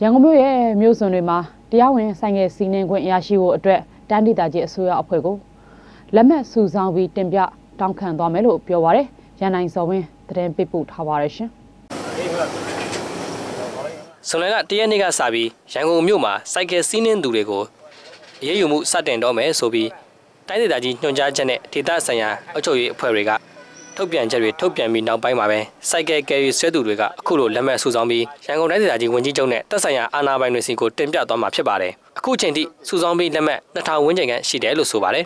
ရန်ကုန်မြို့ရဲ့မြို့စွန်တွေမှာတရားဝင်ဆိုင်ငယ်စီးနှင်းခွင့်ရရှိဖို့အတွက်တန်းဒေသကြီးအစိုးရအဖွဲ့ကိုလက်မှတ်စုဆောင်းပြီးတင်ပြတောင်းခံသွားမယ်လို့ပြောပါရယ်ရန်နိုင်စော်ဝင်းသတင်းပေးပို့ထားပါရရှင်ဇွန်လကတရက်နေ့ကစပြီးရန်ကုန်မြို့မှာစိုက်ကယ်စီးနှင်းသူတွေကိုအရေးယူမှုစတင်တော့မယ်ဆိုပြီးတိုင်းဒေသကြီးညွှန်ကြားချက်နဲ့ဒေသဆိုင်ရာအုပ်ချုပ်ရေးအဖွဲ့တွေက ထုတ်ပြန်ချက်တွေထုတ်ပြန်ပြီးနောက်ပိုင်းမှာပဲစိုက်ကယ်ကယ်ရီဆွဲသူတွေကအခုလိုလက်မှတ်စုဆောင်းပြီးရန်ကုန်တိုင်းဒေသကြီးဝန်ကြီးချုပ်နဲ့တပ်ဆိုင်ရာအာဏာပိုင်တွေစီကိုတင်ပြသွားမှာဖြစ်ပါတယ်အခုချိန်ထိစုဆောင်းပြီးလက်မှတ်2000ဝန်းကျင်ခန့်ရှိတယ်လို့ဆိုပါတယ်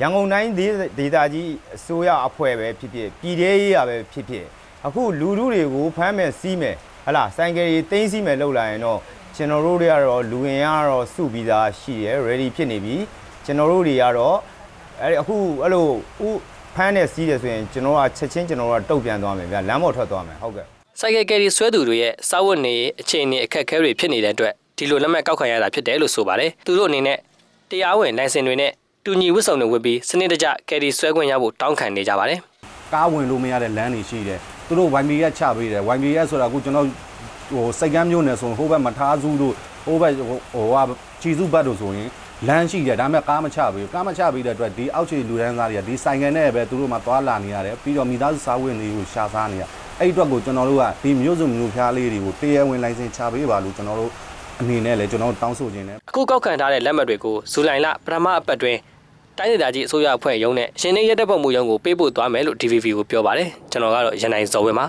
ရန်ကုန်တိုင်းဒေဒေသကြီးအစိုးရအဖွဲ့ပဲဖြစ်ဖြစ်ပြည်သေးရေးရပဲဖြစ်ဖြစ်အခုလူလူတွေကိုဖမ်းမယ်စီးမယ်ဟလာဆိုင်ကယ်တွေတင်းစီးမယ်လောက်လာရင်တော့ကျွန်တော်တို့တွေကတော့လူဝင်ရတော့စုပြီးသားရှိရယ် ready ဖြစ်နေပြီကျွန်တော်တို့တွေကတော့အဲ့ဒီအခုအဲ့လိုဥ ဖမ်းနဲ့စီးတယ်ဆိုရင်ကျွန်တော်ကချက်ချင်းကျွန်တော်တို့ကတုတ်ပြန်သွားမယ်ဗျာလမ်းပေါ်ထွက်သွားမယ်ဟုတ်ကဲ့စိုက်ကယ်ကယ်ရီဆွဲသူတွေရဲ့စာဝတ်နေရေးအခြေအနေအခက်အခဲတွေဖြစ်နေတဲ့အတွက်ဒီလိုလက်မှတ်ကောက်ခံရတာဖြစ်တယ်လို့ဆိုပါတယ်သူတို့အနေနဲ့တရားဝင်လိုင်စင်တွေနဲ့တူညီဝတ်စုံတွေဝတ်ပြီးစနစ်တကျကယ်ရီဆွဲခွင့်ရဖို့တောင်းခံနေကြပါတယ်ကားဝင်လို့မရတဲ့လမ်းတွေရှိတယ်သူတို့ YBS ချပေးတယ် YBS ဆိုတာအခုကျွန်တော်ဟိုစိတ်ကမ်းမျိုးနယ်ဆိုရင်ဟိုဘက်မထားစုတို့ဟိုဘက်ဟိုဟာချီစုဘတ်တို့ဆိုရင် လမ်းရှိတယ်ဒါပေမဲ့ကားမချပေးဘူးကားမချပေးတဲ့အတွက်ဒီအောက်ခြေလူရန်သားတွေကဒီဆိုင်ကနေပဲသူတို့မှသွားလာနေရတယ်ပြီးတော့မိသားစုစားဝတ်နေကိုရှာစားနေရအဲ့ဒီအတွက်ကိုကျွန်တော်တို့ကဒီမျိုးစုံမျိုးဖျားလေးတွေကိုတရားဝင်လိုင်စင်ချပေးပါလို့ကျွန်တော်တို့အနေနဲ့လည်းကျွန်တော်တို့တောင်းဆိုခြင်းနဲ့အခုကောက်ခံထားတဲ့လက်မှတ်တွေကိုဇူလိုင်လပထမအပတ်တွင်တိုင်းဒေသကြီးအစိုးရအဖွဲ့ရုံးနဲ့ရှင်နေရဲတပ်ဖွဲ့မှုရုံးကိုပေးပို့သွားမယ်လို့ DVV ကိုပြောပါတယ်ကျွန်တော်ကတော့ရန်နိုင်ဇော်ဝင်းပါ